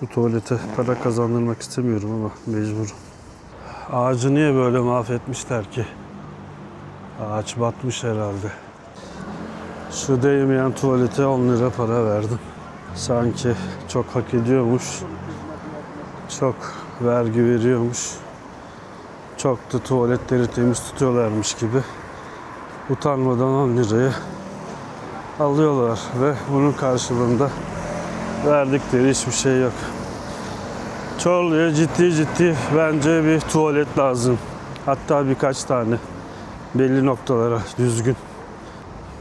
Şu tuvalete para kazandırmak istemiyorum ama mecbur. Ağacı niye böyle mahvetmişler ki? Ağaç batmış herhalde. Şu değmeyen tuvalete 10 lira para verdim. Sanki çok hak ediyormuş. Çok vergi veriyormuş. Çok da tuvaletleri temiz tutuyorlarmış gibi. Utanmadan 10 liraya alıyorlar ve bunun karşılığında verdikleri hiçbir şey yok. Çorlu'ya ciddi ciddi bence bir tuvalet lazım. Hatta birkaç tane belli noktalara düzgün.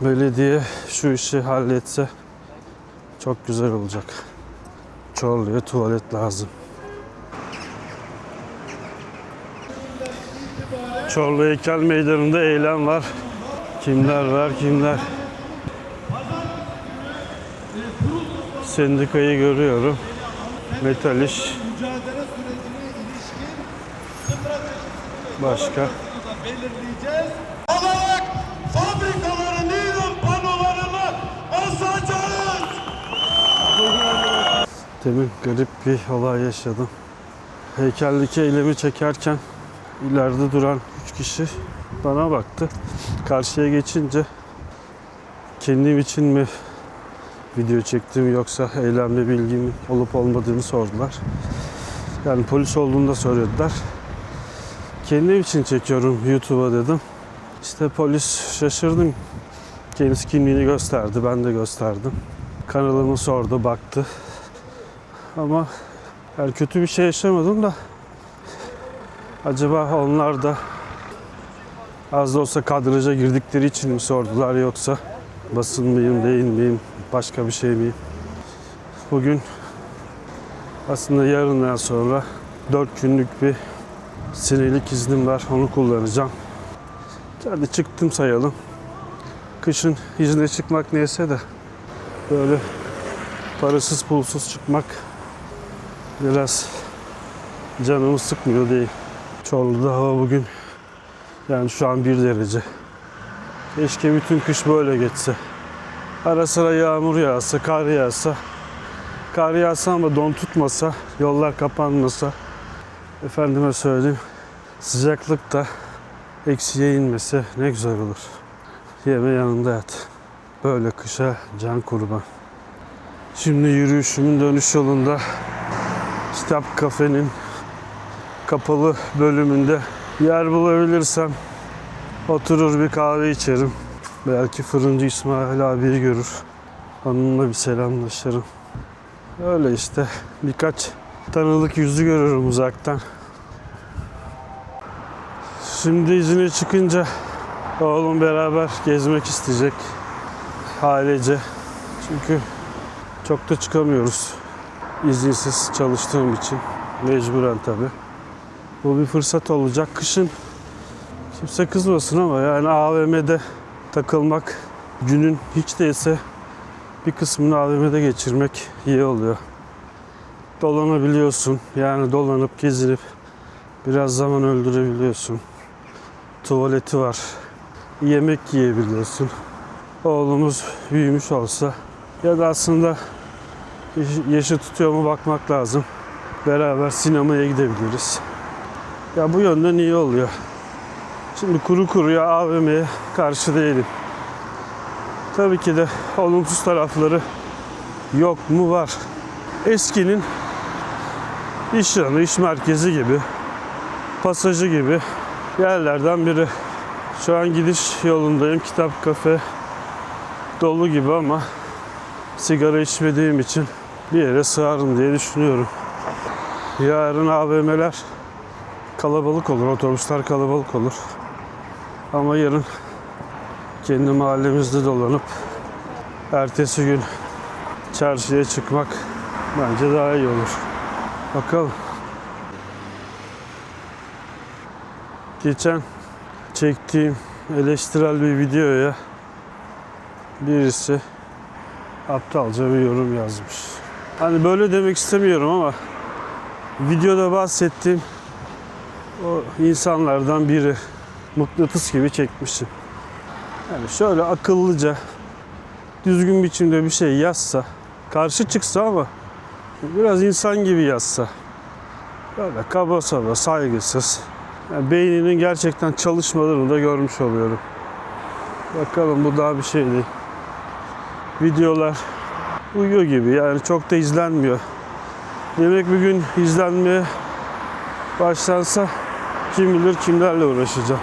Belediye şu işi halletse çok güzel olacak. Çorlu'ya tuvalet lazım. Çorlu Heykel Meydanı'nda eylem var. Kimler var kimler? Sendikayı görüyorum. Metal iş. Başka. belirleyeceğiz. Olarak fabrikaların ilan panolarını asacağız. Demin garip bir olay yaşadım. Heykeldeki eylemi çekerken ileride duran üç kişi bana baktı. Karşıya geçince kendim için mi video çektim yoksa eylemle bilgim olup olmadığını sordular. Yani polis olduğunu da söylediler. Kendim için çekiyorum YouTube'a dedim. İşte polis şaşırdım. Kendisi kimliğini gösterdi, ben de gösterdim. Kanalımı sordu, baktı. Ama yani kötü bir şey yaşamadım da acaba onlar da az da olsa kadraja girdikleri için mi sordular yoksa basın mıyım değil miyim başka bir şey miyim? Bugün aslında yarından sonra 4 günlük bir senelik iznim var onu kullanacağım. Hadi çıktım sayalım. Kışın izne çıkmak neyse de böyle parasız pulsuz çıkmak biraz canımı sıkmıyor değil. Çorlu'da hava bugün yani şu an 1 derece. Keşke bütün kış böyle geçse. Ara sıra yağmur yağsa, kar yağsa. Kar yağsa ama don tutmasa, yollar kapanmasa. Efendime söyleyeyim, sıcaklık da eksiye inmese ne güzel olur. Yeme yanında yat. Böyle kışa can kurban. Şimdi yürüyüşümün dönüş yolunda kitap kafenin kapalı bölümünde yer bulabilirsem oturur bir kahve içerim. Belki fırıncı İsmail abiyi görür. Onunla bir selamlaşırım. Öyle işte birkaç tanıdık yüzü görürüm uzaktan. Şimdi izine çıkınca oğlum beraber gezmek isteyecek. Ailece. Çünkü çok da çıkamıyoruz. İzinsiz çalıştığım için. Mecburen tabi. Bu bir fırsat olacak. Kışın kimse kızmasın ama yani AVM'de takılmak günün hiç değilse bir kısmını AVM'de geçirmek iyi oluyor. Dolanabiliyorsun. Yani dolanıp gezinip biraz zaman öldürebiliyorsun. Tuvaleti var. Yemek yiyebiliyorsun. Oğlumuz büyümüş olsa ya da aslında yaşı tutuyor mu bakmak lazım. Beraber sinemaya gidebiliriz. Ya bu yönden iyi oluyor. Şimdi kuru kuruya AVM'ye karşı değilim. Tabii ki de olumsuz tarafları yok mu var. Eskinin iş yanı, iş merkezi gibi, pasajı gibi yerlerden biri. Şu an gidiş yolundayım. Kitap kafe dolu gibi ama sigara içmediğim için bir yere sığarım diye düşünüyorum. Yarın AVM'ler kalabalık olur, otobüsler kalabalık olur. Ama yarın kendi mahallemizde dolanıp ertesi gün çarşıya çıkmak bence daha iyi olur. Bakalım. Geçen çektiğim eleştirel bir videoya birisi aptalca bir yorum yazmış. Hani böyle demek istemiyorum ama videoda bahsettiğim o insanlardan biri mıknatıs gibi çekmişim. Yani şöyle akıllıca düzgün biçimde bir şey yazsa karşı çıksa ama Biraz insan gibi yazsa. Böyle kaba saba, saygısız. Yani beyninin gerçekten çalışmadığını da görmüş oluyorum. Bakalım bu daha bir şey değil. Videolar uyuyor gibi yani çok da izlenmiyor. Demek bir gün izlenmeye başlansa kim bilir kimlerle uğraşacağım.